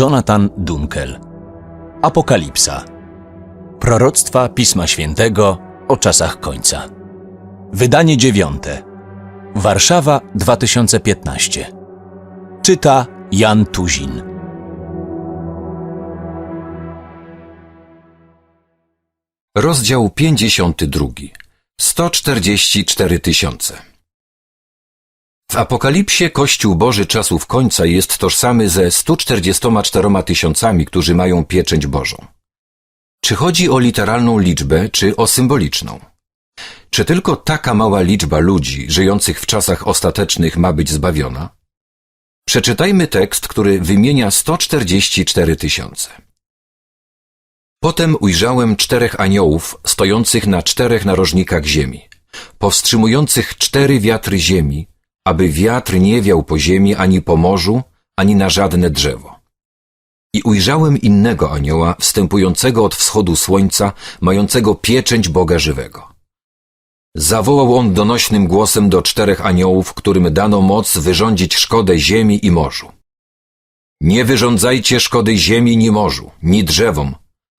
Jonathan Dunkel. Apokalipsa. Proroctwa Pisma Świętego o czasach końca. Wydanie dziewiąte. Warszawa 2015. Czyta Jan Tuzin. Rozdział 52. 144 tysiące. W Apokalipsie Kościół Boży czasów końca jest tożsamy ze 144 tysiącami, którzy mają pieczęć Bożą. Czy chodzi o literalną liczbę, czy o symboliczną? Czy tylko taka mała liczba ludzi żyjących w czasach ostatecznych ma być zbawiona? Przeczytajmy tekst, który wymienia 144 tysiące. Potem ujrzałem czterech aniołów stojących na czterech narożnikach ziemi, powstrzymujących cztery wiatry ziemi, aby wiatr nie wiał po ziemi ani po morzu, ani na żadne drzewo. I ujrzałem innego anioła wstępującego od wschodu słońca, mającego pieczęć Boga żywego. Zawołał on donośnym głosem do czterech aniołów, którym dano moc wyrządzić szkodę ziemi i morzu. Nie wyrządzajcie szkody ziemi ni morzu, ni drzewom,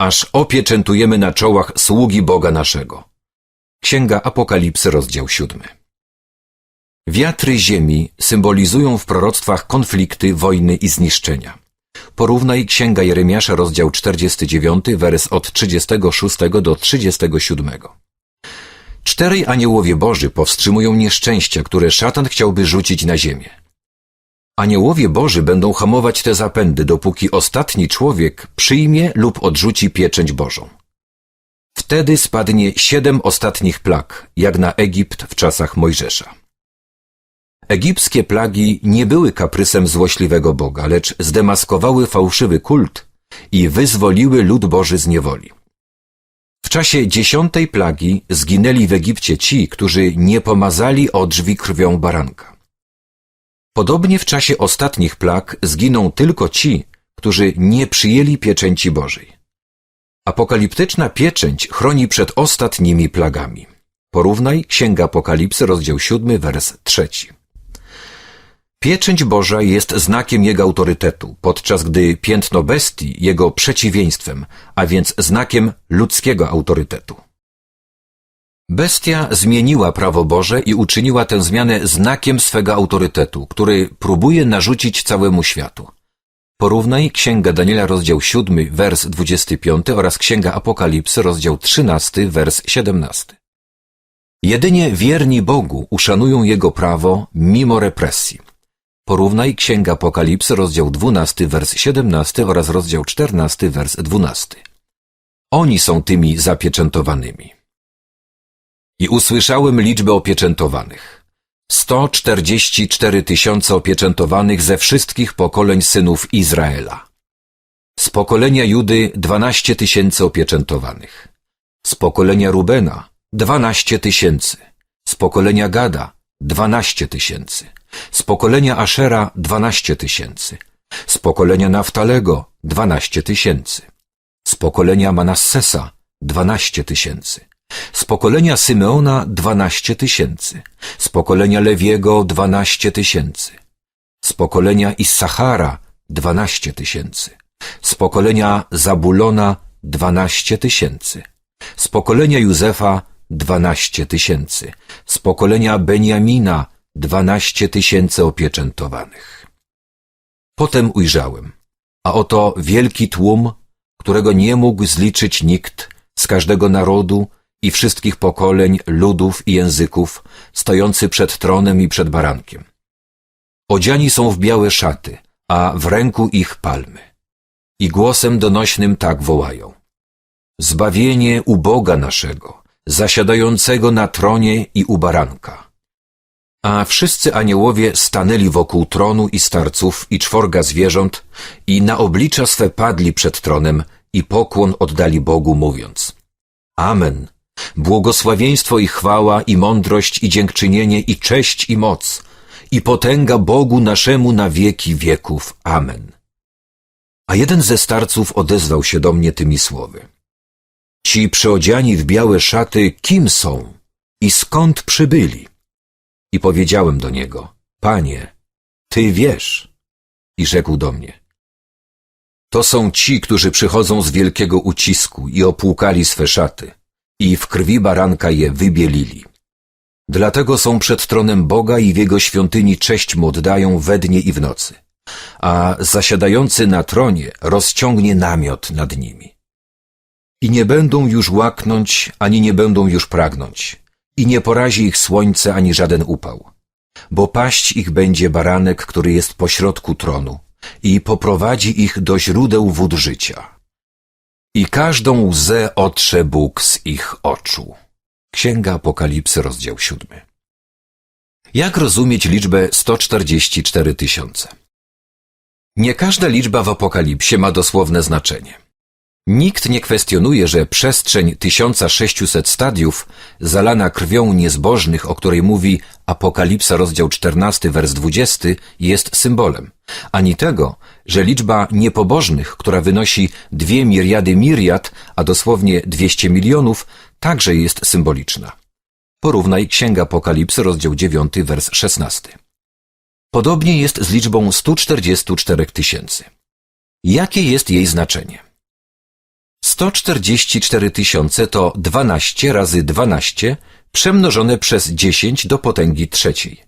aż opieczętujemy na czołach sługi Boga naszego. Księga Apokalipsy, rozdział siódmy. Wiatry ziemi symbolizują w proroctwach konflikty, wojny i zniszczenia. Porównaj Księga Jeremiasza, rozdział 49, wers od 36 do 37. Czterej aniołowie Boży powstrzymują nieszczęścia, które szatan chciałby rzucić na ziemię. Aniołowie Boży będą hamować te zapędy, dopóki ostatni człowiek przyjmie lub odrzuci pieczęć Bożą. Wtedy spadnie siedem ostatnich plag, jak na Egipt w czasach Mojżesza. Egipskie plagi nie były kaprysem złośliwego Boga, lecz zdemaskowały fałszywy kult i wyzwoliły lud Boży z niewoli. W czasie dziesiątej plagi zginęli w Egipcie ci, którzy nie pomazali o drzwi krwią baranka. Podobnie w czasie ostatnich plag zginą tylko ci, którzy nie przyjęli pieczęci Bożej. Apokaliptyczna pieczęć chroni przed ostatnimi plagami. Porównaj Księga Apokalipsy, rozdział 7, wers 3. Pieczęć Boża jest znakiem Jego autorytetu, podczas gdy piętno bestii Jego przeciwieństwem, a więc znakiem ludzkiego autorytetu. Bestia zmieniła prawo Boże i uczyniła tę zmianę znakiem swego autorytetu, który próbuje narzucić całemu światu. Porównaj Księga Daniela, rozdział 7, wers 25 oraz Księga Apokalipsy, rozdział 13, wers 17. Jedynie wierni Bogu uszanują Jego prawo mimo represji. Porównaj Księga Apokalipsy, rozdział 12, wers 17 oraz rozdział 14, wers 12. Oni są tymi zapieczętowanymi. I usłyszałem liczbę opieczętowanych. 144 tysiące opieczętowanych ze wszystkich pokoleń synów Izraela. Z pokolenia Judy 12 tysięcy opieczętowanych. Z pokolenia Rubena 12 tysięcy. Z pokolenia Gada 12 tysięcy. Z pokolenia Ashera 12 tysięcy. Z pokolenia Naftalego 12 tysięcy. Z pokolenia Manassesa 12 tysięcy. Z pokolenia Symeona 12 tysięcy. Z pokolenia Lewiego 12 tysięcy. Z pokolenia Issachara 12 tysięcy. Z pokolenia Zabulona 12 tysięcy. Z pokolenia Józefa 12 tysięcy. Z pokolenia Beniamina 12 tysięcy opieczętowanych. Potem ujrzałem, a oto wielki tłum, którego nie mógł zliczyć nikt z każdego narodu i wszystkich pokoleń, ludów i języków, stojący przed tronem i przed barankiem. Odziani są w białe szaty, a w ręku ich palmy. I głosem donośnym tak wołają. Zbawienie u Boga naszego, zasiadającego na tronie i u baranka. A wszyscy aniołowie stanęli wokół tronu i starców i czworga zwierząt i na oblicza swe padli przed tronem i pokłon oddali Bogu mówiąc Amen. Błogosławieństwo i chwała i mądrość i dziękczynienie i cześć i moc i potęga Bogu naszemu na wieki wieków. Amen. A jeden ze starców odezwał się do mnie tymi słowy. Ci przyodziani w białe szaty kim są i skąd przybyli? I powiedziałem do niego, Panie, Ty wiesz. I rzekł do mnie, To są ci, którzy przychodzą z wielkiego ucisku i opłukali swe szaty i w krwi baranka je wybielili. Dlatego są przed tronem Boga i w Jego świątyni cześć mu oddają we dnie i w nocy, a zasiadający na tronie rozciągnie namiot nad nimi. I nie będą już łaknąć, ani nie będą już pragnąć, i nie porazi ich słońce, ani żaden upał, bo paść ich będzie baranek, który jest pośrodku tronu i poprowadzi ich do źródeł wód życia. I każdą łzę otrze Bóg z ich oczu. Księga Apokalipsy, rozdział siódmy. Jak rozumieć liczbę 144 tysiące? Nie każda liczba w Apokalipsie ma dosłowne znaczenie. Nikt nie kwestionuje, że przestrzeń 1600 stadiów, zalana krwią niezbożnych, o której mówi Apokalipsa rozdział 14, wers 20, jest symbolem, ani tego, że liczba niepobożnych, która wynosi 2 miriady miriad, a dosłownie 200 milionów, także jest symboliczna. Porównaj Księga Apokalipsy, rozdział 9, wers 16. Podobnie jest z liczbą 144 tysięcy. Jakie jest jej znaczenie? 144 tysiące to 12 razy 12 przemnożone przez 10 do potęgi trzeciej.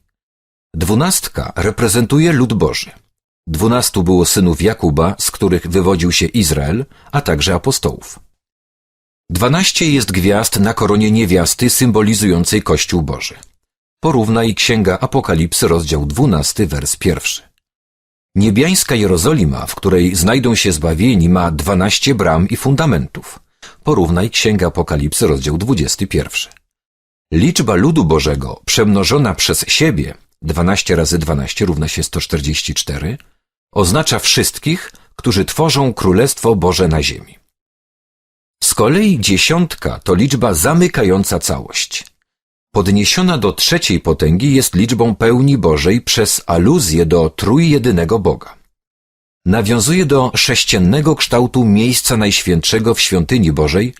Dwunastka reprezentuje lud Boży. Dwunastu było synów Jakuba, z których wywodził się Izrael, a także apostołów. Dwanaście jest gwiazd na koronie niewiasty symbolizującej Kościół Boży. Porównaj Księga Apokalipsy, rozdział 12, wers pierwszy. Niebiańska Jerozolima, w której znajdą się zbawieni, ma dwanaście bram i fundamentów. Porównaj Księga Apokalipsy, rozdział 21. Liczba ludu Bożego przemnożona przez siebie, 12 razy 12 równa się 144, oznacza wszystkich, którzy tworzą Królestwo Boże na ziemi. Z kolei dziesiątka to liczba zamykająca całość. Podniesiona do trzeciej potęgi jest liczbą pełni Bożej przez aluzję do trójjedynego Boga. Nawiązuje do sześciennego kształtu miejsca najświętszego w świątyni Bożej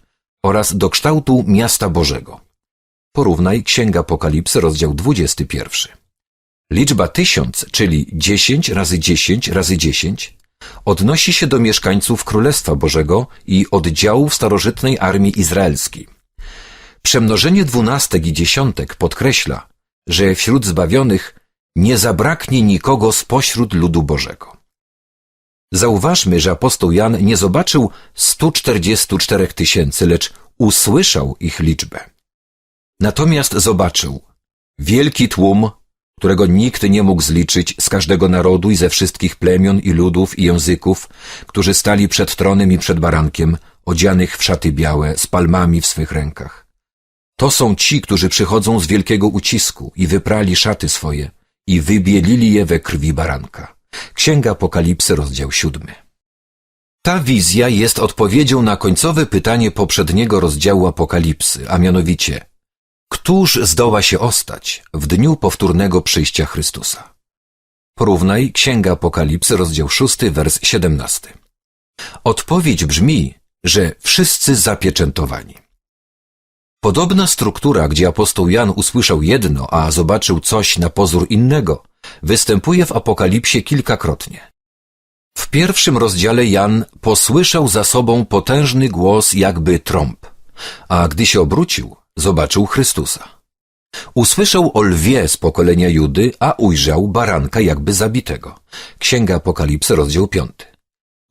oraz do kształtu miasta Bożego. Porównaj Księga Apokalipsy, rozdział 21. Liczba tysiąc, czyli 10 razy 10 razy 10, odnosi się do mieszkańców Królestwa Bożego i oddziałów starożytnej armii izraelskiej. Przemnożenie dwunastek i dziesiątek podkreśla, że wśród zbawionych nie zabraknie nikogo spośród ludu Bożego. Zauważmy, że apostoł Jan nie zobaczył 144 tysięcy, lecz usłyszał ich liczbę. Natomiast zobaczył wielki tłum, którego nikt nie mógł zliczyć z każdego narodu i ze wszystkich plemion i ludów i języków, którzy stali przed tronem i przed barankiem, odzianych w szaty białe, z palmami w swych rękach. To są ci, którzy przychodzą z wielkiego ucisku i wyprali szaty swoje i wybielili je we krwi baranka. Księga Apokalipsy, rozdział siódmy. Ta wizja jest odpowiedzią na końcowe pytanie poprzedniego rozdziału Apokalipsy, a mianowicie Któż zdoła się ostać w dniu powtórnego przyjścia Chrystusa? Porównaj Księga Apokalipsy, rozdział 6, wers 17. Odpowiedź brzmi, że wszyscy zapieczętowani. Podobna struktura, gdzie apostoł Jan usłyszał jedno, a zobaczył coś na pozór innego, występuje w Apokalipsie kilkakrotnie. W pierwszym rozdziale Jan posłyszał za sobą potężny głos jakby trąb, a gdy się obrócił, zobaczył Chrystusa. Usłyszał o lwie z pokolenia Judy, a ujrzał baranka jakby zabitego. Księga Apokalipsy, rozdział 5.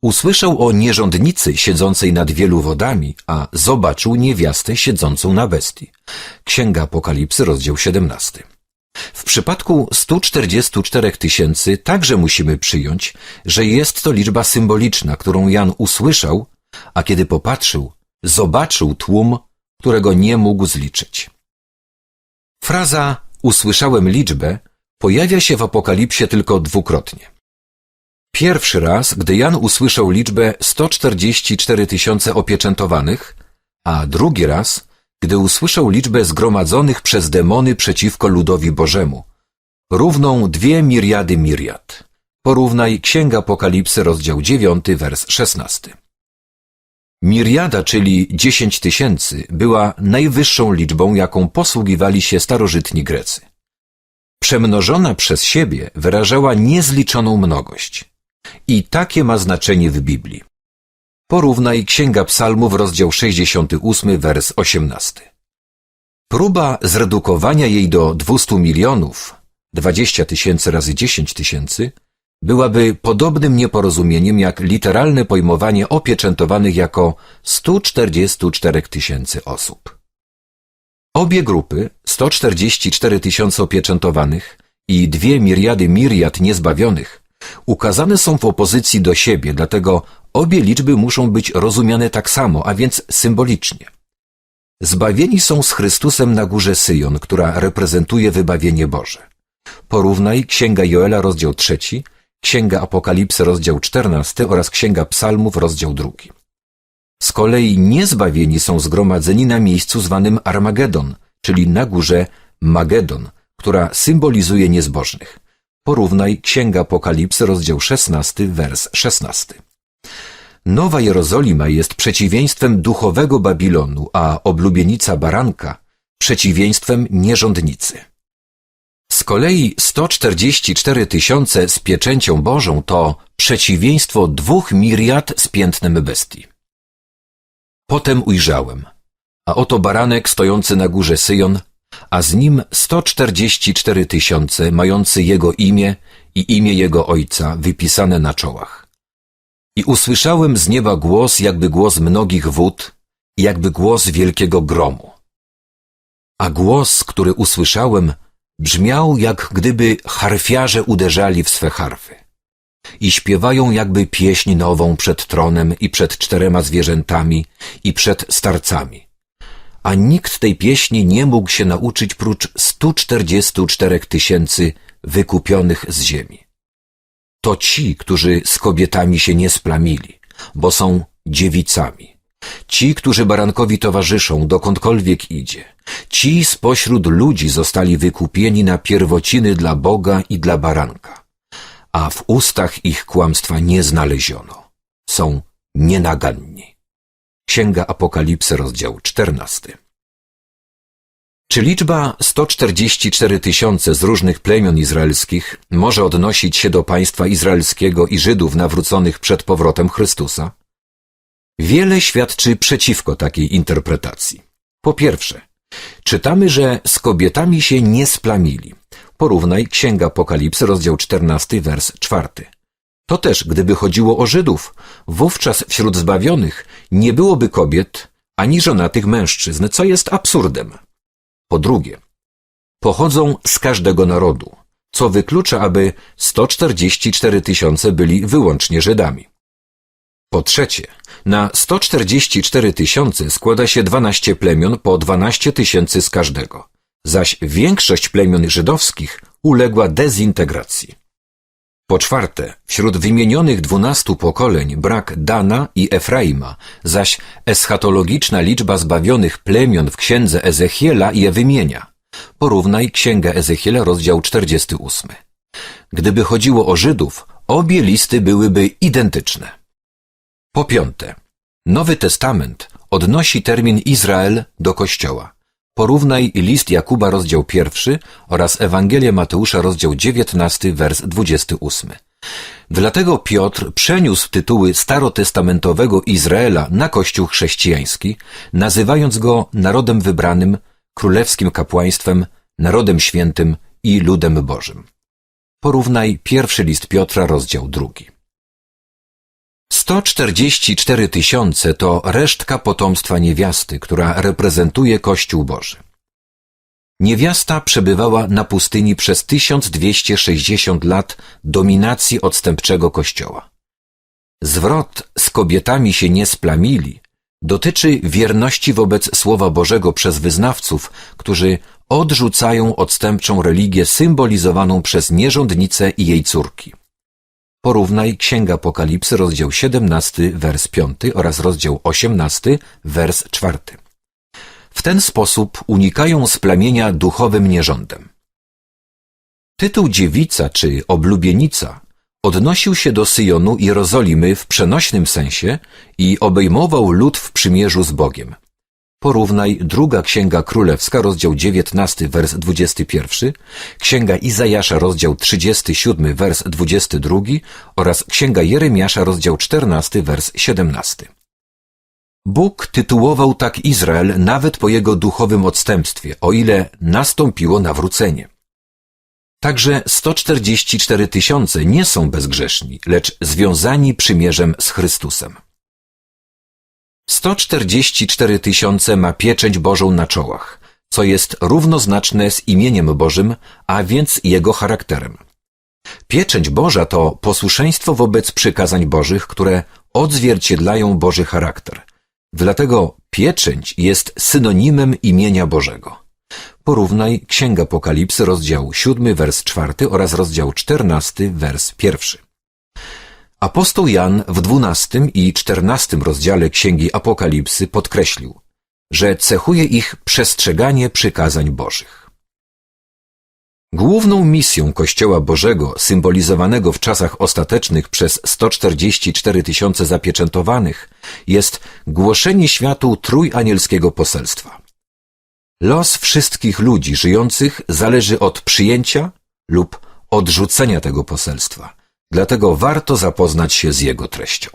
Usłyszał o nierządnicy siedzącej nad wielu wodami, a zobaczył niewiastę siedzącą na bestii. Księga Apokalipsy, rozdział 17. W przypadku 144 tysięcy także musimy przyjąć, że jest to liczba symboliczna, którą Jan usłyszał, a kiedy popatrzył, zobaczył tłum, którego nie mógł zliczyć. Fraza usłyszałem liczbę pojawia się w Apokalipsie tylko dwukrotnie. Pierwszy raz, gdy Jan usłyszał liczbę 144 tysiące opieczętowanych, a drugi raz, gdy usłyszał liczbę zgromadzonych przez demony przeciwko ludowi Bożemu, równą dwie miriady miriad. Porównaj Księga Apokalipsy, rozdział 9, wers 16. Miriada, czyli 10 tysięcy, była najwyższą liczbą, jaką posługiwali się starożytni Grecy. Przemnożona przez siebie wyrażała niezliczoną mnogość. I takie ma znaczenie w Biblii. Porównaj Księga Psalmów, rozdział 68, wers 18. Próba zredukowania jej do 200 milionów, 20 tysięcy razy 10 tysięcy, byłaby podobnym nieporozumieniem jak literalne pojmowanie opieczętowanych jako 144 tysięcy osób. Obie grupy, 144 tysiące opieczętowanych i 2 miriady miriad niezbawionych, ukazane są w opozycji do siebie, dlatego obie liczby muszą być rozumiane tak samo, a więc symbolicznie. Zbawieni są z Chrystusem na górze Syjon, która reprezentuje wybawienie Boże. Porównaj Księga Joela, rozdział 3, Księga Apokalipsy, rozdział 14 oraz Księga Psalmów, rozdział 2. Z kolei niezbawieni są zgromadzeni na miejscu zwanym Armagedon, czyli na górze Magedon, która symbolizuje niezbożnych. Porównaj Księga Apokalipsy, rozdział 16, wers 16. Nowa Jerozolima jest przeciwieństwem duchowego Babilonu, a oblubienica baranka przeciwieństwem nierządnicy. Z kolei 144 tysiące z pieczęcią Bożą to przeciwieństwo dwóch miriad z piętnem bestii. Potem ujrzałem, a oto baranek stojący na górze Syjon, a z nim 144 tysiące mający jego imię i imię jego ojca wypisane na czołach. I usłyszałem z nieba głos jakby głos mnogich wód, jakby głos wielkiego gromu. A głos, który usłyszałem, brzmiał jak gdyby harfiarze uderzali w swe harfy. I śpiewają jakby pieśń nową przed tronem i przed czterema zwierzętami i przed starcami. A nikt tej pieśni nie mógł się nauczyć prócz 144 tysięcy wykupionych z ziemi. To ci, którzy z kobietami się nie splamili, bo są dziewicami. Ci, którzy barankowi towarzyszą, dokądkolwiek idzie. Ci spośród ludzi zostali wykupieni na pierwociny dla Boga i dla baranka. A w ustach ich kłamstwa nie znaleziono. Są nienaganni. Księga Apokalipsy, rozdział 14. Czy liczba 144 tysiące z różnych plemion izraelskich może odnosić się do państwa izraelskiego i Żydów nawróconych przed powrotem Chrystusa? Wiele świadczy przeciwko takiej interpretacji. Po pierwsze, czytamy, że z kobietami się nie splamili. Porównaj Księga Apokalipsy, rozdział 14, wers 4. To też, gdyby chodziło o Żydów, wówczas wśród zbawionych nie byłoby kobiet ani żonatych mężczyzn, co jest absurdem. Po drugie, pochodzą z każdego narodu, co wyklucza, aby 144 tysiące byli wyłącznie Żydami. Po trzecie, na 144 tysiące składa się 12 plemion po 12 tysięcy z każdego, zaś większość plemion żydowskich uległa dezintegracji. Po czwarte, wśród wymienionych dwunastu pokoleń brak Dana i Efraima, zaś eschatologiczna liczba zbawionych plemion w księdze Ezechiela je wymienia. Porównaj Księgę Ezechiela, rozdział 48. Gdyby chodziło o Żydów, obie listy byłyby identyczne. Po piąte, Nowy Testament odnosi termin Izrael do Kościoła. Porównaj list Jakuba rozdział pierwszy oraz Ewangelię Mateusza rozdział 19 wers 28. Dlatego Piotr przeniósł tytuły starotestamentowego Izraela na Kościół chrześcijański, nazywając go narodem wybranym, królewskim kapłaństwem, narodem świętym i ludem Bożym. Porównaj pierwszy list Piotra rozdział drugi. 144 tysiące to resztka potomstwa niewiasty, która reprezentuje Kościół Boży. Niewiasta przebywała na pustyni przez 1260 lat dominacji odstępczego Kościoła. Zwrot z kobietami się nie splamili dotyczy wierności wobec Słowa Bożego przez wyznawców, którzy odrzucają odstępczą religię symbolizowaną przez nierządnicę i jej córki. Porównaj Księga Apokalipsy, rozdział 17, wers 5 oraz rozdział 18, wers 4. W ten sposób unikają splamienia duchowym nierządem. Tytuł dziewica czy oblubienica odnosił się do Syjonu Jerozolimy w przenośnym sensie i obejmował lud w przymierzu z Bogiem. Porównaj druga Księga Królewska, rozdział 19, wers 21, Księga Izajasza, rozdział 37, wers 22 oraz Księga Jeremiasza, rozdział 14, wers 17. Bóg tytułował tak Izrael nawet po jego duchowym odstępstwie, o ile nastąpiło nawrócenie. Także 144 tysiące nie są bezgrzeszni, lecz związani przymierzem z Chrystusem. 144 tysiące ma pieczęć Bożą na czołach, co jest równoznaczne z imieniem Bożym, a więc jego charakterem. Pieczęć Boża to posłuszeństwo wobec przykazań Bożych, które odzwierciedlają Boży charakter. Dlatego pieczęć jest synonimem imienia Bożego. Porównaj Księga Apokalipsy, rozdział 7, wers 4 oraz rozdział 14, wers 1. Apostoł Jan w 12 i 14 rozdziale Księgi Apokalipsy podkreślił, że cechuje ich przestrzeganie przykazań Bożych. Główną misją Kościoła Bożego, symbolizowanego w czasach ostatecznych przez 144 tysiące zapieczętowanych, jest głoszenie światu trójanielskiego poselstwa. Los wszystkich ludzi żyjących zależy od przyjęcia lub odrzucenia tego poselstwa, dlatego warto zapoznać się z jego treścią.